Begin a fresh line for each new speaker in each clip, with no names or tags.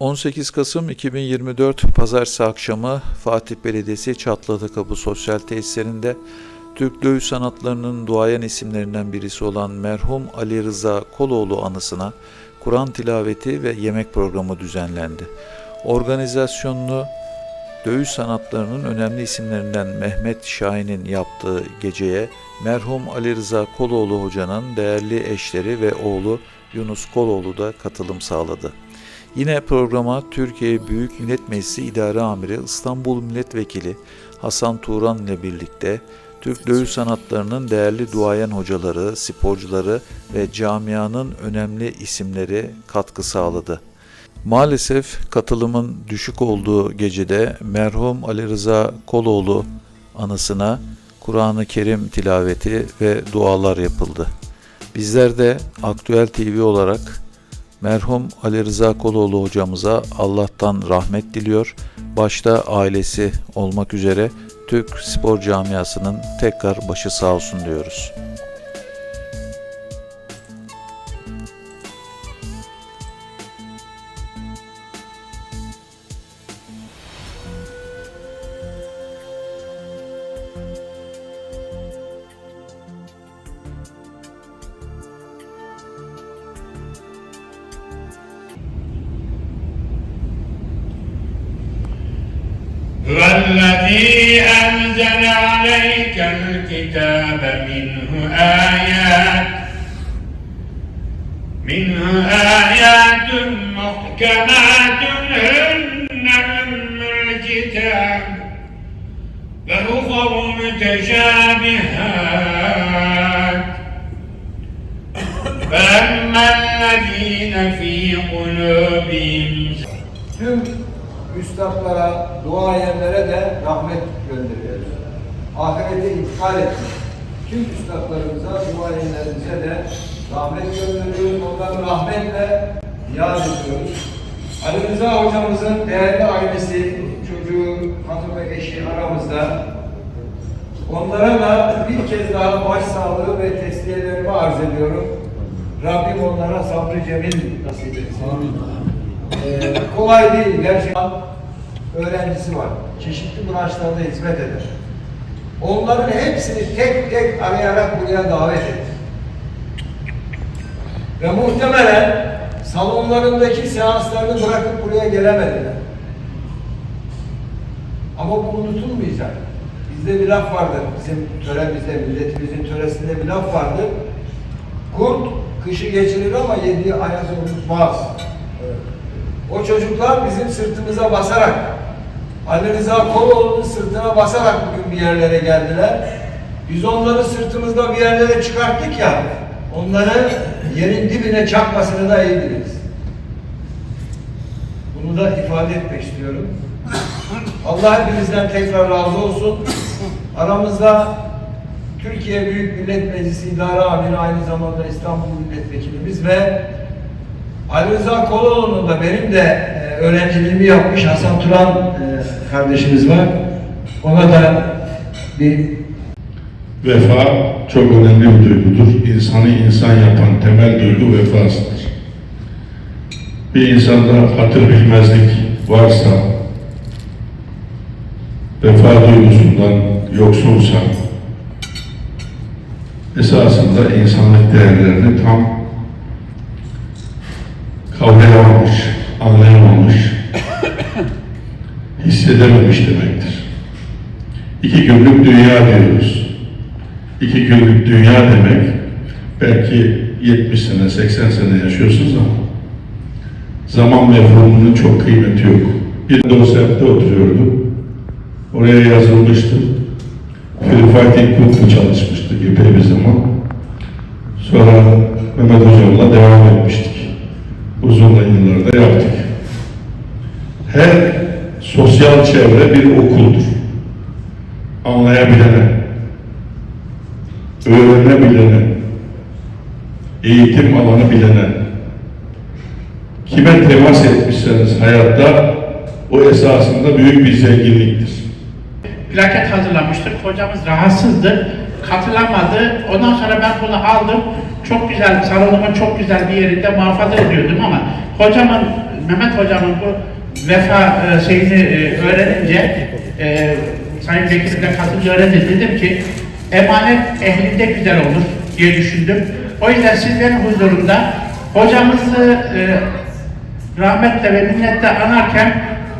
18 Kasım 2024 Pazartesi akşamı Fatih Belediyesi Çatladı Kapı Sosyal Tesislerinde Türk dövüş sanatlarının duayen isimlerinden birisi olan merhum Ali Rıza Koloğlu anısına Kur'an tilaveti ve yemek programı düzenlendi. Organizasyonunu dövüş sanatlarının önemli isimlerinden Mehmet Şahin'in yaptığı geceye merhum Ali Rıza Koloğlu hocanın değerli eşleri ve oğlu Yunus Koloğlu da katılım sağladı. Yine programa Türkiye Büyük Millet Meclisi İdare Amiri İstanbul Milletvekili Hasan Turan ile birlikte Türk dövüş sanatlarının değerli duayen hocaları, sporcuları ve camianın önemli isimleri katkı sağladı. Maalesef katılımın düşük olduğu gecede merhum Ali Rıza Koloğlu anısına Kur'an-ı Kerim tilaveti ve dualar yapıldı. Bizler de Aktüel TV olarak merhum Ali Rıza Koloğlu hocamıza Allah'tan rahmet diliyor. Başta ailesi olmak üzere Türk spor camiasının tekrar başı sağ olsun diyoruz.
الذي أنزل عليك الكتاب منه آيات منه آيات محكمات هن أم الكتاب فأخر متشابهات. فأما الذين في قلوبهم
üstadlara, duayenlere de rahmet gönderiyoruz. Ahirete intikal etmiş. Tüm üstadlarımıza, duayenlerimize de rahmet gönderiyoruz. Onları rahmetle yad ediyoruz. Ali Rıza hocamızın değerli ailesi, çocuğu, hanım ve eşi aramızda. Onlara da bir kez daha başsağlığı ve tesliyelerimi arz ediyorum. Rabbim onlara sabrı cemil nasip etsin. Ee, kolay değil gerçekten öğrencisi var. Çeşitli branşlarda hizmet eder. Onların hepsini tek tek arayarak buraya davet etti. Ve muhtemelen salonlarındaki seanslarını bırakıp buraya gelemediler. Ama bu unutulmayacak. Bizde bir laf vardır. Bizim töremizde, milletimizin töresinde bir laf vardır. Kurt kışı geçirir ama yediği ayazı unutmaz. O çocuklar bizim sırtımıza basarak, Ali Rıza Koloğlu'nun sırtına basarak bugün bir yerlere geldiler. Biz onları sırtımızda bir yerlere çıkarttık ya, onları yerin dibine çakmasını da iyi biliriz. Bunu da ifade etmek istiyorum. Allah hepinizden tekrar razı olsun. Aramızda Türkiye Büyük Millet Meclisi İdare Amiri aynı zamanda İstanbul Milletvekilimiz ve Ali Rıza Koloğlu'nun da benim de e, öğrenciliğimi yapmış Hasan Turan e, kardeşimiz var. Ona da bir
Vefa çok önemli bir duygudur. İnsanı insan yapan temel duygu vefasıdır. Bir insanda hatır bilmezlik varsa, vefa duygusundan yoksunsa, esasında insanlık değerlerini tam kavrayamamış, anlayamamış, hissedememiş demektir. İki günlük dünya diyoruz. İki günlük dünya demek, belki 70 sene, 80 sene yaşıyorsunuz ama zaman mefhumunun çok kıymeti yok. Bir dosyamda oturuyordum. Oraya yazılmıştım. Free Fighting Kung çalışmıştık epey bir zaman. Sonra Mehmet Hocam'la devam etmiştik. Uzun yıllarda yaptık. Her sosyal çevre bir okuldur. Anlayabilene, öğrenebilene, eğitim alanı bilene, kime temas etmişseniz hayatta o esasında büyük bir zenginliktir.
plaket hazırlamıştık. Hocamız rahatsızdı. Katılamadı. Ondan sonra ben bunu aldım. Çok güzel, salonumun çok güzel bir yerinde muhafaza ediyordum ama hocamın Mehmet Hocam'ın bu vefa e, şeyini e, öğrenince e, Sayın Vekilim de katılınca öğrenince dedim ki emanet ehlinde güzel olur diye düşündüm. O yüzden sizlerin huzurunda hocamızı e, rahmetle ve minnetle anarken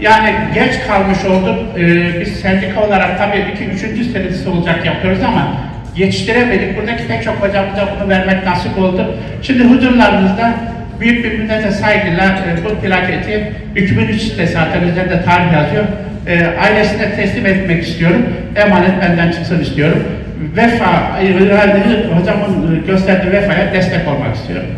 yani geç kalmış olduk. Ee, biz sendika olarak tabii iki, üçüncü senesi olacak yapıyoruz ama yetiştiremedik. Buradaki pek çok hocamıza bunu vermek nasip oldu. Şimdi huzurlarınızda büyük bir minnete saygıyla e, bu plaketi 2003 sitesi zaten üzerinde tarih yazıyor. E, ailesine teslim etmek istiyorum. Emanet benden çıksın istiyorum. Vefa, e, hocamın gösterdiği vefaya destek olmak istiyorum.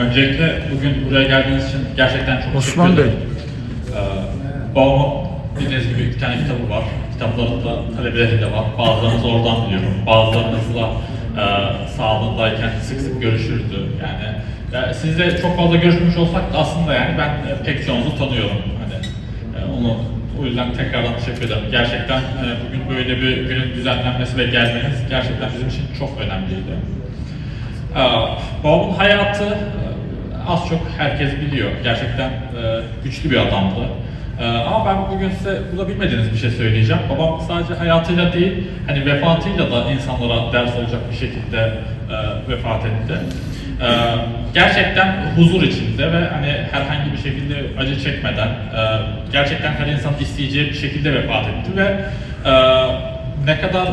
Öncelikle bugün buraya geldiğiniz için gerçekten çok
Osman
teşekkür ederim. Ee, babamın bildiğiniz gibi iki tane kitabı var. Kitaplarında talebeleri de var. Bazılarınızı oradan biliyorum. Bazılarınızla e, sağlığındayken sık sık görüşürdü. Yani ya sizle çok fazla görüşmüş olsak da aslında yani ben e, pek çoğunuzu tanıyorum. Hani e, onu o yüzden tekrardan teşekkür ederim. Gerçekten e, bugün böyle bir günün düzenlenmesi ve gelmeniz gerçekten bizim için çok önemliydi. Ee, Babamın hayatı e, az çok herkes biliyor. Gerçekten e, güçlü bir adamdı. E, Ama ben bugün size burada bilmediğiniz bir şey söyleyeceğim. Babam sadece hayatıyla değil, hani vefatıyla da insanlara ders olacak bir şekilde vefat etti. Gerçekten huzur içinde ve hani herhangi bir şekilde acı çekmeden, gerçekten her insan isteyeceği bir şekilde vefat etti ve ne kadar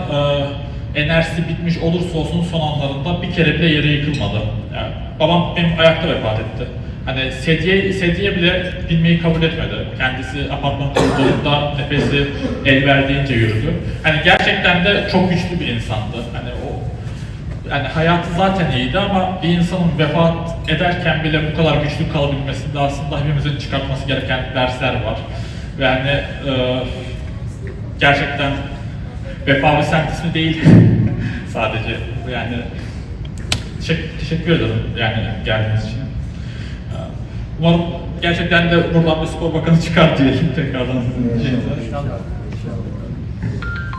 enerjisi bitmiş olursa olsun son anlarında bir kere bile yere yıkılmadı. Yani babam benim ayakta vefat etti. Hani sedye, sedye bile binmeyi kabul etmedi. Kendisi apartman koridorunda nefesi el verdiğince yürüdü. Hani gerçekten de çok güçlü bir insandı. Hani o yani hayatı zaten iyiydi ama bir insanın vefat ederken bile bu kadar güçlü kalabilmesinde aslında hepimizin çıkartması gereken dersler var. Ve hani e, gerçekten vefa bir değil sadece yani teşekkür, ederim yani geldiğiniz için. Ee, Umarım gerçekten de buradan bir spor bakanı çıkar diyelim tekrardan sizin.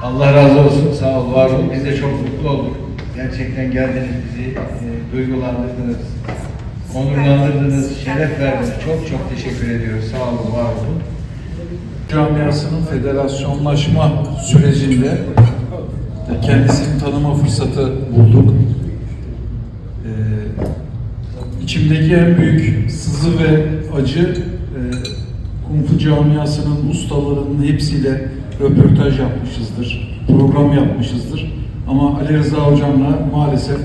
Allah razı olsun, sağ ol, var olun. Biz de çok mutlu olduk. Gerçekten geldiniz, bizi e, duygulandırdınız, onurlandırdınız, şeref verdiniz. Çok çok teşekkür ediyoruz. Sağ olun, var olun.
camiasının federasyonlaşma sürecinde de kendisini tanıma fırsatı bulduk. Ee, içimdeki en büyük sızı ve acı e, Kung Fu camiasının ustalarının hepsiyle röportaj yapmışızdır, program yapmışızdır. Ama Ali Rıza hocamla maalesef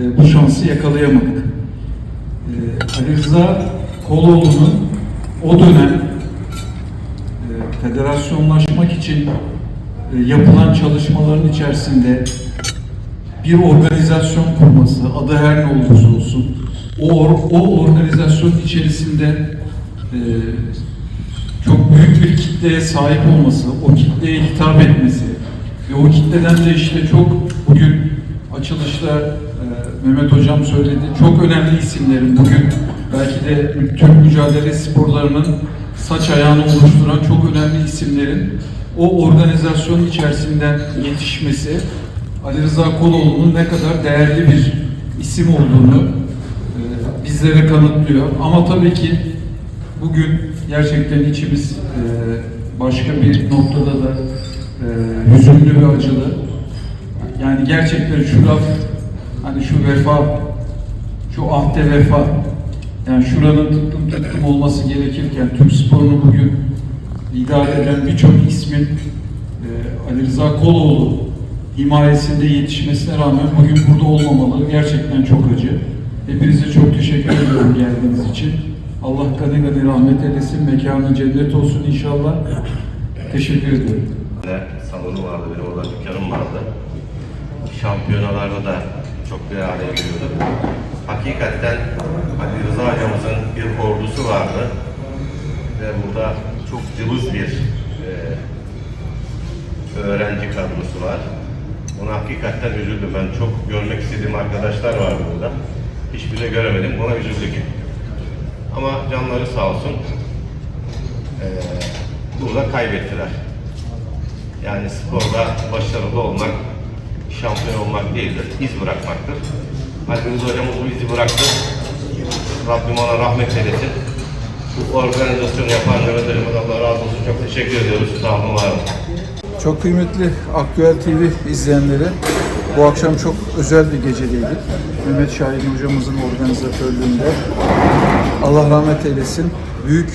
e, bu şansı yakalayamadık. Ee, Ali Rıza Koloğlu'nun o dönem e, federasyonlaşmak için e, yapılan çalışmaların içerisinde bir organizasyon kurması, adı her ne olursa olsun, o, o organizasyon içerisinde e, çok büyük bir kitleye sahip olması, o kitleye hitap etmesi ve o kitleden de işte çok bugün açılışta e, Mehmet Hocam söyledi, çok önemli isimlerin bugün belki de Türk mücadele sporlarının saç ayağını oluşturan çok önemli isimlerin o organizasyon içerisinden yetişmesi Ali Rıza Koloğlu'nun ne kadar değerli bir isim olduğunu e, bizlere kanıtlıyor. Ama tabii ki bugün gerçekten içimiz e, başka bir noktada da e, hüzünlü ve acılı. Yani gerçekten şu laf, hani şu vefa, şu ahde vefa, yani şuranın tıktım tıktım olması gerekirken Türk sporunu bugün idare eden birçok ismin e, Ali Rıza Koloğlu himayesinde yetişmesine rağmen bugün burada olmamaları gerçekten çok acı. Hepinize çok teşekkür ediyorum geldiğiniz için. Allah gani gani rahmet eylesin, mekanı cennet olsun inşallah. Teşekkür
de salonu vardı, benim orada dükkanım vardı. Şampiyonalarda da çok bir araya geliyordu. Hakikaten Ali Rıza hocamızın bir ordusu vardı. Ve burada çok cılız bir e, öğrenci kadrosu var. Ona hakikaten üzüldüm. Ben çok görmek istediğim arkadaşlar vardı burada. Hiçbirini göremedim. Ona üzüldük. Ama canları sağ olsun. Ee, burada kaybettiler. Yani sporda başarılı olmak, şampiyon olmak değildir, iz bırakmaktır. Ali Rıza hocamız bu izi bıraktı. Rabbim ona rahmet eylesin. Bu organizasyonu yapan Hocam'a Allah razı olsun. Çok teşekkür ediyoruz. Sağ olun, var.
Çok kıymetli Aktüel TV izleyenleri, bu akşam çok özel bir gecedeydik. Mehmet Şahin hocamızın organizatörlüğünde. Allah rahmet eylesin. Büyük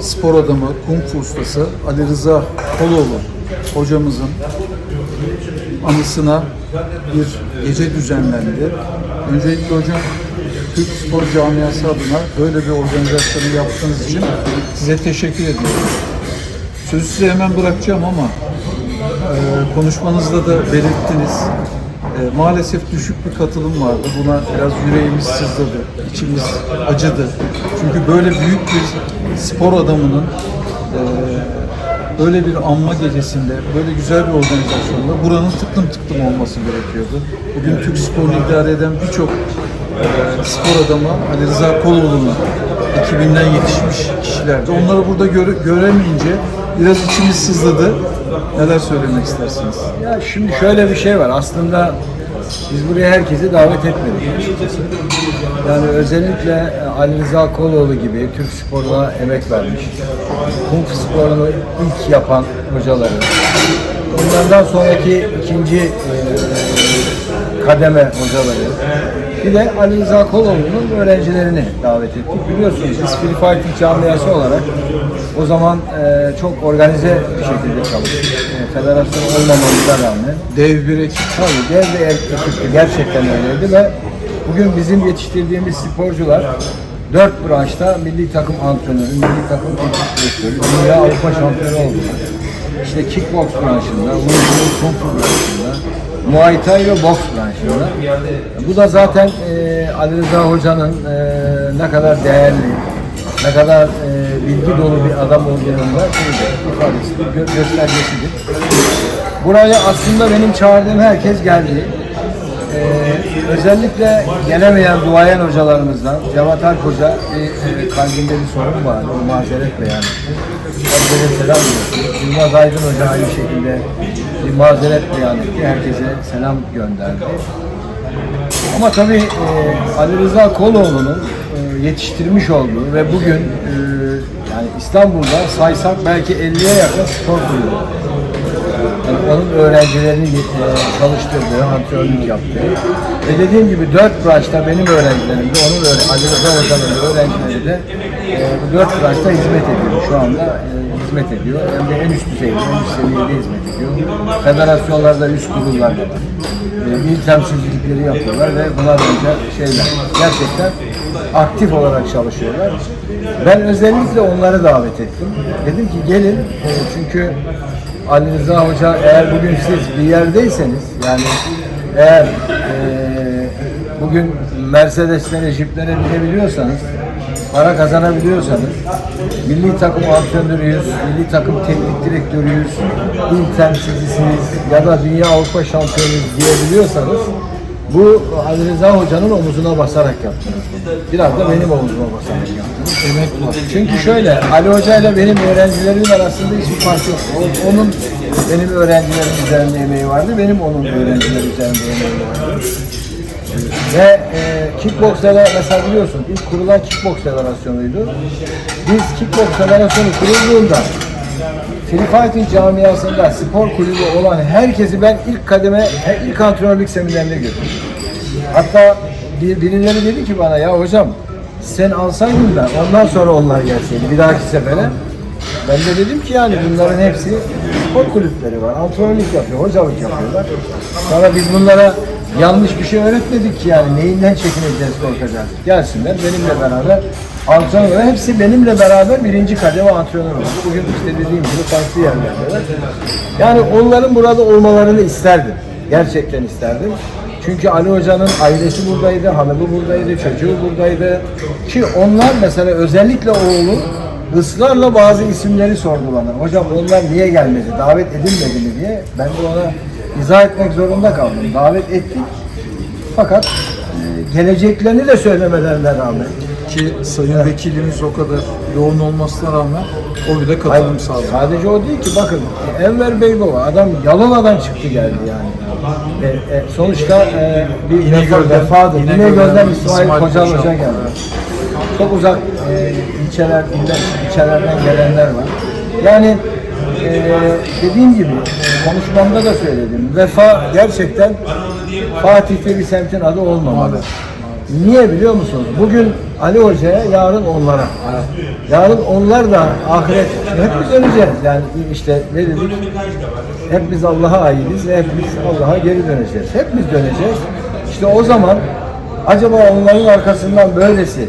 spor adamı, kung fu ustası Ali Rıza Koloğlu hocamızın anısına bir gece düzenlendi. Öncelikle hocam Türk spor camiası adına böyle bir organizasyonu yaptığınız için size teşekkür ediyorum. Sözü size hemen bırakacağım ama e, konuşmanızda da belirttiniz. E, maalesef düşük bir katılım vardı. Buna biraz yüreğimiz sızladı, içimiz acıdı. Çünkü böyle büyük bir spor adamının e, böyle bir anma gecesinde, böyle güzel bir organizasyonda buranın tıklım tıklım olması gerekiyordu. Bugün Türk sporunu idare eden birçok e, spor adamı Ali Rıza Koloğlu'nun ekibinden yetişmiş kişilerdi. Onları burada göre- göremeyince biraz içimiz sızladı. Neler söylemek istersiniz?
Ya şimdi şöyle bir şey var. Aslında biz buraya herkesi davet etmedik. Yani özellikle e, Ali Rıza Koloğlu gibi Türk sporuna emek vermiş, Kung Fu sporunu ilk yapan hocaları, onlardan sonraki ikinci e, kademe hocaları, bir de Ali Rıza Koloğlu'nun öğrencilerini davet ettik. Biliyorsunuz biz Free Fighting camiası olarak o zaman e, çok organize bir şekilde çalıştık. E, federasyon olmamamıza rağmen.
Dev bir ekip.
Tabii dev bir ekipti. Gerçekten öyleydi ve bugün bizim yetiştirdiğimiz sporcular dört branşta milli takım antrenörü, milli takım teknik direktörü, dünya Avrupa şampiyonu oldular. İşte kickbox branşında, Kung Fu branşında, Muay Thai ve boks branşında. Bu da zaten e, Ali Rıza Hoca'nın e, ne kadar değerli, ne kadar e, bilgi dolu bir adam olduğunun da ifadesidir, gö- göstergesidir. Buraya aslında benim çağırdığım herkes geldi. Ee, özellikle gelemeyen duayen hocalarımızdan Cevat Alp Hoca bir e, kalbinde bir sorun vardı. O mazeret beyan etti. Herkese selam iletiyor. Yılmaz Aydın Hoca aynı şekilde bir mazeret beyan etti. Herkese selam gönderdi. Ama tabii e, Ali Rıza Koloğlu'nun e, yetiştirmiş olduğu ve bugün e, yani İstanbul'da saysak belki 50'ye yakın spor kulübü. Onun öğrencilerini e, çalıştırdığı, antrenörlük yaptığı. Ve dediğim gibi dört branşta benim öğrencilerim de onun Ali Rıza Hoca'nın öğrencileri de e, bu dört branşta hizmet ediyor. Şu anda e, hizmet ediyor. Hem de en üst düzeyde, en üst seviyede hizmet ediyor. Federasyonlarda üst kurullarda var. E, il temsilcilikleri yapıyorlar ve buna benzer şeyler. Gerçekten aktif olarak çalışıyorlar. Ben özellikle onları davet ettim. Dedim ki gelin çünkü Ali Rıza Hoca eğer bugün siz bir yerdeyseniz yani eğer eee, bugün Mercedes'lere, Jeep'lere binebiliyorsanız para kazanabiliyorsanız milli takım antrenörüyüz, milli takım teknik direktörüyüz, il temsilcisiniz ya da dünya Avrupa şampiyonuyuz diyebiliyorsanız bu Ali Rıza Hoca'nın omuzuna basarak yaptınız. Biraz da benim omuzuma basarak yaptınız. Emek var. Çünkü şöyle, Ali Hoca ile benim öğrencilerimin arasında hiçbir fark yok. Onun benim öğrencilerim üzerinde emeği vardı, benim onun öğrencileri üzerinde emeği vardı. Ve e, kickbokslara mesela biliyorsun ilk kurulan kickboks federasyonuydu. Biz kickboks federasyonu kurulduğunda Free Fighting camiasında spor kulübü olan herkesi ben ilk kademe, ilk antrenörlük seminerine götürdüm. Hatta bir, birileri dedi ki bana ya hocam sen alsaydın da ondan sonra onlar gelseydi bir dahaki sefere. Ben de dedim ki yani bunların hepsi spor kulüpleri var. Antrenörlük yapıyor, hocalık yapıyorlar. Sonra biz bunlara yanlış bir şey öğretmedik ki yani neyinden çekineceğiz, korkacağız. Gelsinler benimle beraber antrenör, hepsi benimle beraber birinci kademe antrenör oldu. Bugün işte dediğim gibi farklı yerlerdeler. Yani onların burada olmalarını isterdim. Gerçekten isterdim. Çünkü Ali Hoca'nın ailesi buradaydı, hanımı buradaydı, çocuğu buradaydı. Ki onlar mesela özellikle oğlu ısrarla bazı isimleri sordular. Hocam onlar niye gelmedi, davet edilmedi mi diye. Ben de ona izah etmek zorunda kaldım. Davet ettik. Fakat e, geleceklerini de söylemelerine rağmen
ki Sayın Vekilimiz o kadar yoğun olmasına rağmen o bile
Hayır,
katılım sağladı.
sadece o değil ki bakın Enver Beybaba adam Yalova'dan çıktı geldi yani. E, e, sonuçta e, bir
İnegöl'den-
vefadır.
İnegöl'den
İnegöl'den İsmail,
İsmail
Koca geldi. Çok uzak e, ilçeler, ilçelerden gelenler var. Yani e, dediğim gibi konuşmamda da söyledim. Vefa gerçekten Fatih'te bir semtin adı olmamalı. Niye biliyor musunuz? Bugün Ali Hoca'ya, yarın onlara. Yarın onlar da ahiret, hepimiz öleceğiz. Yani işte ne dedik? Hepimiz Allah'a aitiz ve hepimiz Allah'a geri döneceğiz. Hepimiz döneceğiz. İşte o zaman acaba onların arkasından böylesi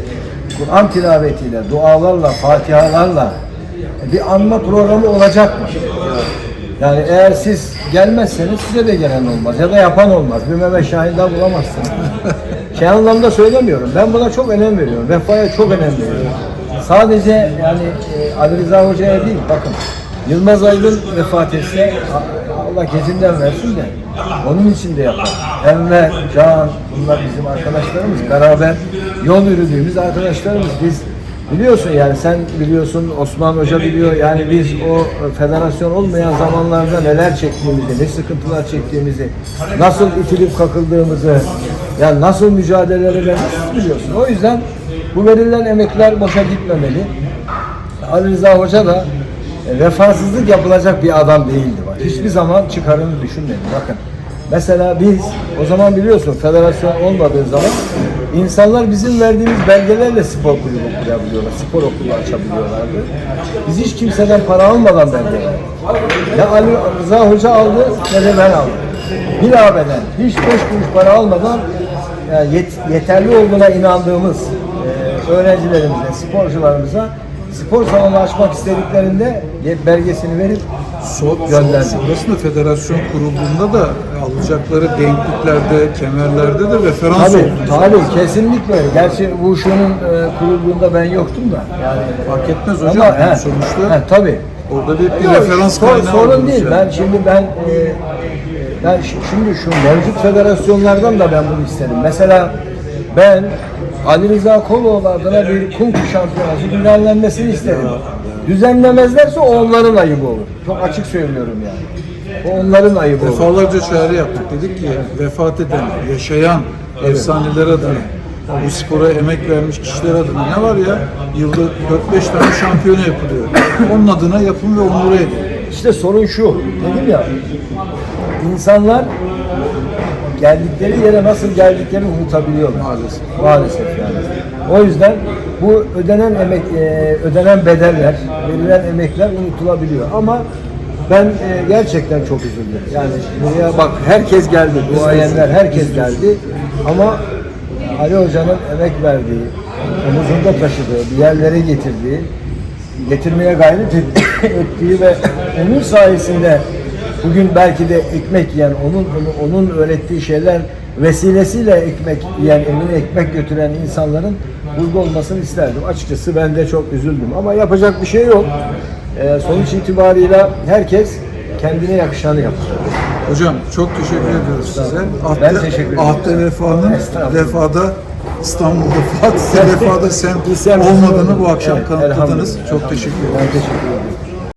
Kur'an tilavetiyle, dualarla, fatihalarla bir anma programı olacak mı? Yani eğer siz gelmezseniz size de gelen olmaz ya da yapan olmaz. Bir Mehmet Şahin daha bulamazsınız. şey anlamda söylemiyorum. Ben buna çok önem veriyorum. Vefaya çok önem veriyorum. Sadece yani e, Ali Rıza Hoca'ya değil bakın. Yılmaz Aydın vefat etse Allah gecinden versin de onun için de yapar. Enver, Can bunlar bizim arkadaşlarımız. Beraber yol yürüdüğümüz arkadaşlarımız. Biz Biliyorsun yani sen biliyorsun Osman Hoca biliyor yani biz o federasyon olmayan zamanlarda neler çektiğimizi, ne sıkıntılar çektiğimizi, nasıl itilip kakıldığımızı, yani nasıl mücadeleleri biliyorsun. O yüzden bu verilen emekler boşa gitmemeli. Ali Rıza Hoca da e, vefasızlık yapılacak bir adam değildi. Hiçbir zaman çıkarını düşünmedi. Bakın mesela biz o zaman biliyorsun federasyon olmadığı zaman insanlar bizim verdiğimiz belgelerle spor kulübü kurabiliyorlar. Spor okulu açabiliyorlardı. Biz hiç kimseden para almadan belge. Ya Ali Rıza Hoca aldı ne de ben aldım. Bilabeden hiç beş kuruş para almadan yani yet- yeterli olduğuna inandığımız e, öğrencilerimize, sporcularımıza spor salonu açmak istediklerinde belgesini verip
So,
Gönderdi.
sonrasında federasyon kurulduğunda da alacakları denkliklerde, kemerlerde de referans
Tabii,
oldu.
tabii kesinlikle öyle. Gerçi Wushu'nun e, kurulduğunda ben yoktum da. Yani
Fark etmez hocam.
Ama,
Yani
he,
sonuçta
he, tabii.
orada bir, bir
Yok,
referans
sor-
kaynağı
sorun değil.
yani.
Ben şimdi ben e, ben şi- şimdi şu mevcut federasyonlardan da ben bunu isterim. Mesela ben Ali Rıza Koloğlu adına bir kung şampiyonası düzenlenmesini isterim. Düzenlemezlerse onların ayıbı olur. Çok açık söylüyorum yani. O onların ayıbı olur.
Defalarca çağrı yaptık. Dedik ki vefat eden, yaşayan efsaneler adına, bu spora emek vermiş kişiler adına ne var ya? Yılda 4-5 tane şampiyona yapılıyor. Onun adına yapın ve onuru edin.
İşte sorun şu, dedim ya, insanlar geldikleri yere nasıl geldiklerini unutabiliyorlar. Maalesef. Maalesef yani. O yüzden bu ödenen emek, e, ödenen bedeller, verilen emekler unutulabiliyor. Ama ben e, gerçekten çok üzüldüm. Yani buraya bak herkes geldi, duayenler herkes geldi. Ama Ali Hoca'nın emek verdiği, omuzunda taşıdığı, bir yerlere getirdiği, getirmeye gayret et- ettiği ve onun sayesinde bugün belki de ekmek yiyen, onun onun, öğrettiği şeyler vesilesiyle ekmek yiyen, evine ekmek götüren insanların burada olmasını isterdim. Açıkçası ben de çok üzüldüm ama yapacak bir şey yok. Ee, sonuç itibarıyla herkes kendine yakışanı yaptı.
Hocam çok teşekkür ediyoruz size. Ahde,
Ben teşekkür ederim.
Ahde Vefa'nın. Vefa'da İstanbul'da Fatih'te Vefa'da semt olmadığını bu akşam
Evet,
kanıtladınız. Çok teşekkür ederim.
Ben teşekkür ederim.